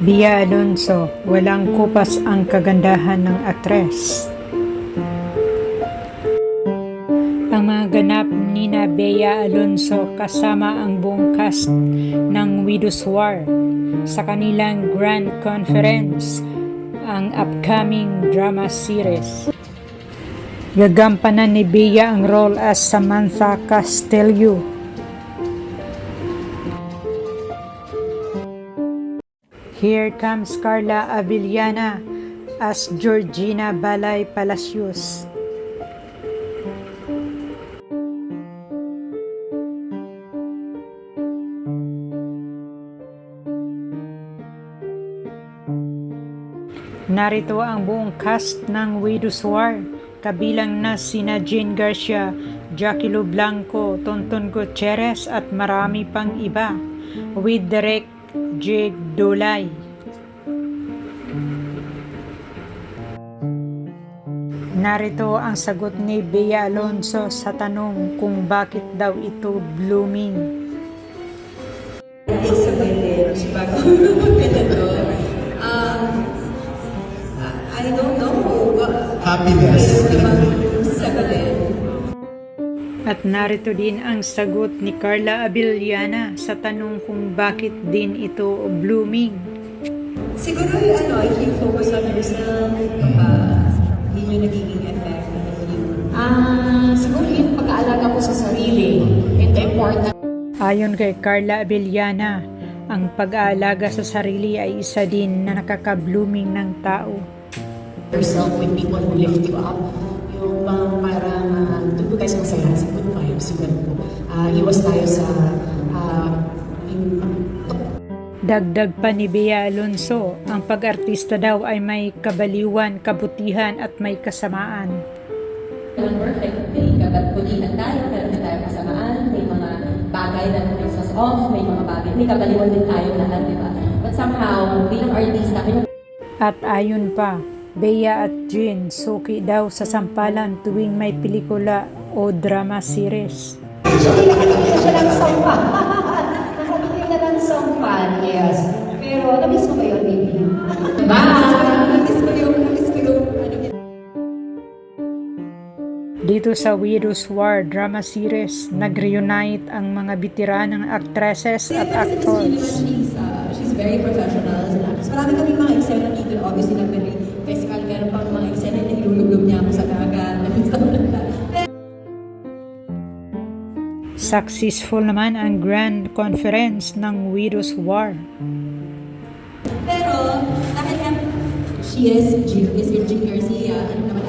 Bia Alonso, walang kupas ang kagandahan ng aktres. Ang mga ganap ni Bea Alonso kasama ang buong cast ng Widow's War sa kanilang grand conference, ang upcoming drama series. Gagampanan ni Bea ang role as Samantha Castello. Here comes Carla Avellana as Georgina Balay Palacios. Narito ang buong cast ng Widow's War, kabilang na sina Jane Garcia, Jackie Lu Blanco, Tonton Gutierrez at marami pang iba, with Direk Jig Dolay. Narito ang sagot ni Bea Alonso sa tanong kung bakit daw ito blooming. sa Pilipinas bago. Um, I don't know. Happiness. At narito din ang sagot ni Carla Abellana sa tanong kung bakit din ito blooming. Siguro yung ano, if you focus on yourself, uh, yun yung nagiging effect. Ah, siguro yung pag-aalaga ko sa sarili and the important Ayon kay Carla Abellana, ang pag-aalaga sa sarili ay isa din na nakaka-blooming ng tao. yourself with people who lift you up. Ganun po. Ah, iwas tayo sa ah, yung Dagdag pa ni Bea Alonso, ang pag-artista daw ay may kabaliwan, kabutihan at may kasamaan. naman perfect. May kagagpulihan tayo, meron din tayo kasamaan, may mga bagay na makes us off, may mga bagay, may kabaliwan din tayo lahat, di ba? But somehow, bilang artista, pinag- At ayon pa, Bea at Jean suki daw sa sampalan tuwing may pelikula o drama series. Nakakita siya ng sampan. Nakakita ng sampan, yes. Pero, namiss mo ba yun, baby? Ba? Namiss ko yung, namiss ko yung, ano, Dito sa Widow's War drama series, nag-reunite ang mga bitiranang actresses at actors. she's, uh, she's very professional as an actress. Marami kami mga eksena dito, obviously na physical, meron pang mga Successful naman ang grand conference ng Widow's War. Pero, dahil she is, G, is Jim Garcia, ano naman